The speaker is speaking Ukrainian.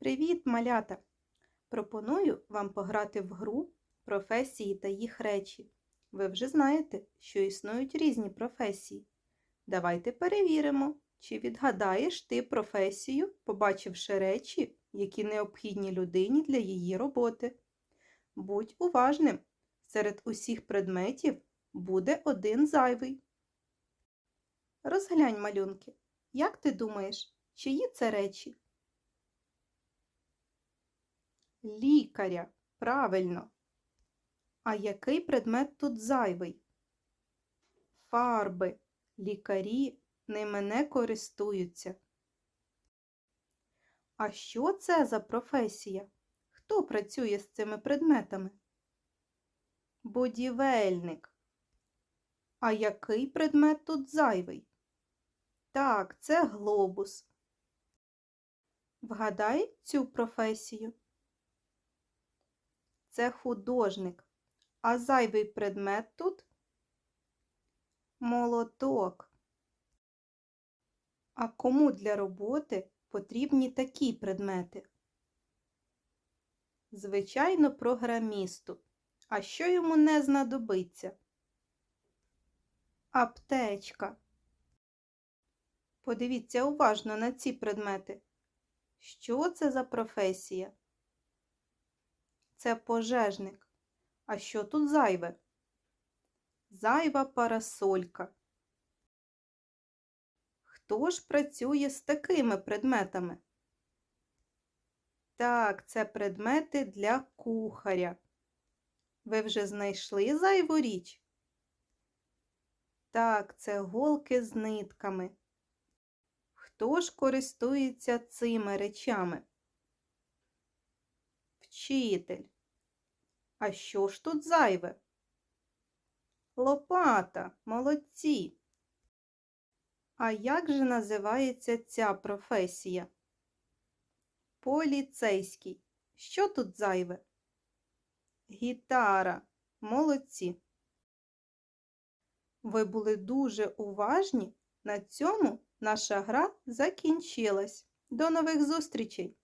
Привіт, малята! Пропоную вам пограти в гру професії та їх речі. Ви вже знаєте, що існують різні професії. Давайте перевіримо, чи відгадаєш ти професію, побачивши речі, які необхідні людині для її роботи. Будь уважним, серед усіх предметів буде один зайвий. Розглянь малюнки. Як ти думаєш, чиї це речі? Лікаря. Правильно. А який предмет тут зайвий? Фарби. Лікарі ними не користуються. А що це за професія? Хто працює з цими предметами? Будівельник. А який предмет тут зайвий? Так, це глобус. Вгадай цю професію. Це художник. А зайвий предмет тут молоток. А кому для роботи потрібні такі предмети? Звичайно, програмісту. А що йому не знадобиться? Аптечка. Подивіться уважно на ці предмети. Що це за професія? Це пожежник. А що тут зайве? Зайва парасолька. Хто ж працює з такими предметами? Так, це предмети для кухаря. Ви вже знайшли зайву річ? Так, це голки з нитками. Хто ж користується цими речами? Вчитель. А що ж тут зайве? Лопата, молодці. А як же називається ця професія? Поліцейський. Що тут зайве? Гітара. Молодці. Ви були дуже уважні. На цьому наша гра закінчилась. До нових зустрічей!